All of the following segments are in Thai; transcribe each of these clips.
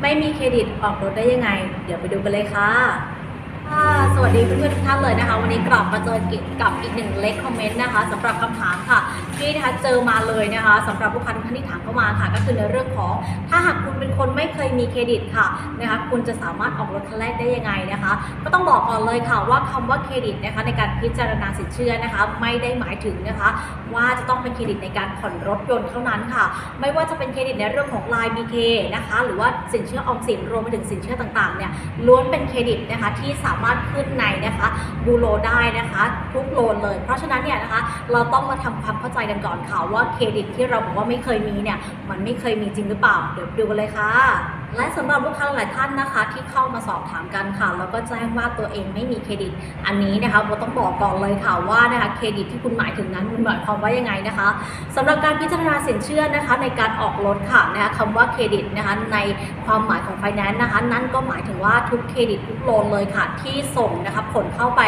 ไม่มีเครดิตออกรถได้ยังไง เดี๋ยวไปดูกันเลยค่ะ วัสดีเพื่อนๆทุกท่านเลยนะคะ วันนี้กลับมาเจอกับอีกหนึ่งเล็กคอมเมนต์นะคะสำหรับคำถามค่ะที่นะคะเจอมาเลยนะคะสำหรับลูกค้าทุกท่านที่ถามเข้ามาค่ะ ก็คือในเรื่องของถ้าหากคุณเป็นคนไม่เคยมีเครดิตค่ะนะคะคุณจะสามารถออกรถคันแรกได้ยังไงนะคะ ก็ต้องบอกก่อนเลยค่ะว่าคำว่าเครดิตนะคะในการพิจารณาสินเชื่อนะคะ ไม่ได้หมายถึงนะคะ ว่าจะต้องเป็นเครดิตในการผ่อนรถยนต์เท่านั้นค่ะ ไม่ว่าจะเป็นเครดิตในเรื่องของ Line BK นะคะหรือว่าสินเชื่อออมสินรวมไปถึงสินเชื่อต่างๆเนี่ยล้วนเป็นเครดิตนะคะที่สามารถขึ้นในนะคะบูโรได้นะคะทุกโลนเลย เพราะฉะนั้นเนี่ยนะคะเราต้องมาทำความเข้าใจกันก่อนค่ะว่าเครดิตที่เราบอกว่าไม่เคยมีเนี่ยมันไม่เคยมีจริงหรือเปล่าเดี๋ยวดูกันเลยค่ะ และสำหรับลูกค้าหลายท่านนะคะ ที่เข้ามาสอบถามกันค่ะ แล้วก็แจ้งว่าตัวเองไม่มีเครดิต อันนี้นะคะโบต้องบอกก่อนเลยค่ะว่านะคะเครดิตที่คุณหมายถึงนั้นมันหมายความว่ายังไงนะคะสำหรับการพิจารณาสินเชื่อนะคะ ในการออกรถค่ะนะคะคำว่าเครดิตนะคะในความหมายของไฟแนนซ์นะคะ นั่นก็หมายถึงว่าทุกเครดิตทุกโลนเลยค่ะ ที่ส่งนะคะผลเข้าไป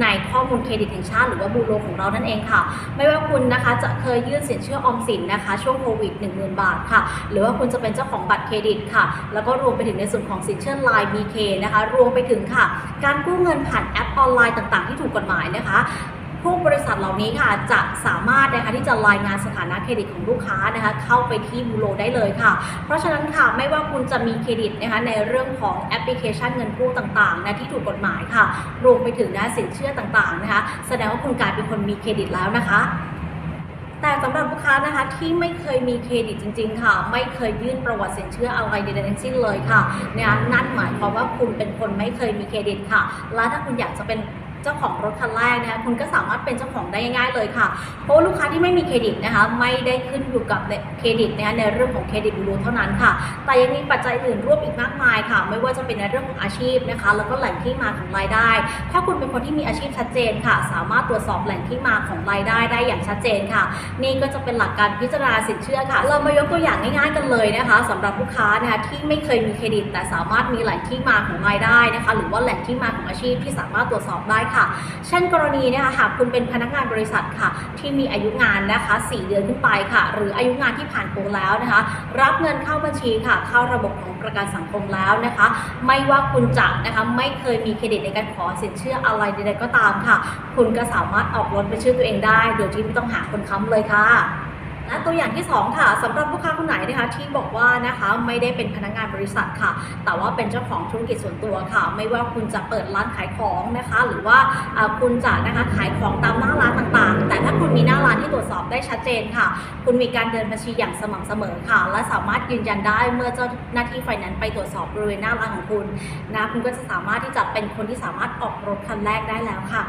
ในข้อมูลเครดิตแห่งชาติหรือว่าบูโรของเรานั่นเองค่ะ ไม่ว่าคุณนะคะจะเคยยื่นสินเชื่อออมสินนะคะ ช่วงโควิด 10,000 บาทค่ะ หรือว่าคุณจะเป็นเจ้าของบัตรเครดิตค่ะแล้วก็รวมไปถึงในส่วนของสินเชื่อ Line BK นะคะ รวมไปถึงค่ะ การกู้เงินผ่านแอปออนไลน์ต่างๆ ที่ถูกกฎหมายนะคะพวกบริษัทเหล่านี้ค่ะจะสามารถนะคะที่จะรายงานสถานะเครดิตของลูกค้านะคะเข้าไปที่บูโรได้เลยค่ะ เพราะฉะนั้นค่ะไม่ว่าคุณจะมีเครดิตนะคะในเรื่องของแอปพลิเคชันเงินกู้ต่างๆนะที่ถูกกฎหมายค่ะ รวมไปถึงนะสินเชื่อต่างๆนะคะแสดงว่าคุณกลายเป็นคนมีเครดิตแล้วนะคะ แต่สำหรับลูกค้านะคะที่ไม่เคยมีเครดิตจริง ๆ ค่ะ ไม่เคยยื่นประวัติสินเชื่ออะไรใดๆทั้งสิ้นเลยค่ะเนี่ยนั่นหมายความว่าคุณเป็นคนไม่เคยมีเครดิตค่ะ และถ้าคุณอยากจะเป็น เจ้าของรถคันแรกนะคะคุณก็สามารถเป็นเจ้าของได้ง่ายๆเลยค่ะ เพราะลูกค้าที่ไม่มีเครดิตนะคะไม่ได้ขึ้นอยู่กับเครดิตนะคะในเรื่องของเครดิตบูโรเท่านั้นค่ะ แต่ยังมีปัจจัยอื่นร่วมอีกมากมายค่ะ ไม่ว่าจะเป็นในเรื่องของอาชีพนะคะ แล้วก็แหล่งที่มาของรายได้ ถ้าคุณเป็นคนที่มีอาชีพชัดเจนค่ะ สามารถตรวจสอบแหล่งที่มาของรายได้ได้อย่างชัดเจนค่ะ นี่ก็จะเป็นหลักการพิจารณาสินเชื่อค่ะ เรามายกตัวอย่างง่ายๆกันเลยนะคะสำหรับลูกค้านะคะที่ไม่เคยมีเครดิต แต่สามารถมีแหล่งที่มาของรายได้นะคะ หรือว่าแหล่งที่มาของอาชีพที่สามารถตรวจสอบได้ค่ะ เช่นกรณีนะคะหากคุณเป็นพนักงานบริษัทค่ะ ที่มีอายุงานนะคะ 4 เดือนขึ้นไปค่ะ หรืออายุงานที่ผ่านโปรแล้วนะคะ รับเงินเข้าบัญชีค่ะ เข้าระบบของประกันสังคมแล้วนะคะ ไม่ว่าคุณจะนะคะไม่เคยมีเครดิตในการขอสินเชื่ออะไรใดๆก็ตามค่ะ คุณก็สามารถออกรถเป็นชื่อตัวเองได้ โดยที่ไม่ต้องหาคนค้ำเลยค่ะ และตัวอย่างที่ 2 ค่ะสำหรับลูกค้าคนไหนนะคะที่บอกว่านะคะไม่ได้เป็นพนักงานบริษัทค่ะ แต่ว่าเป็นเจ้าของธุรกิจส่วนตัวค่ะ ไม่ว่าคุณจะเปิดร้านขายของนะคะ หรือว่าคุณจะนะคะขายของตามหน้าร้านต่างๆ แต่ถ้าคุณมีหน้าร้านที่ตรวจสอบได้ชัดเจนค่ะ คุณมีการเดินบัญชีอย่างสม่ำเสมอค่ะ และสามารถยืนยันได้เมื่อเจ้าหน้าที่ไฟนนซ์ไปตรวจสอบบริเวณหน้าร้านของคุณนะคุณก็จะสามารถที่จะเป็นคนที่สามารถออกรถคันแรกได้แล้วค่ะ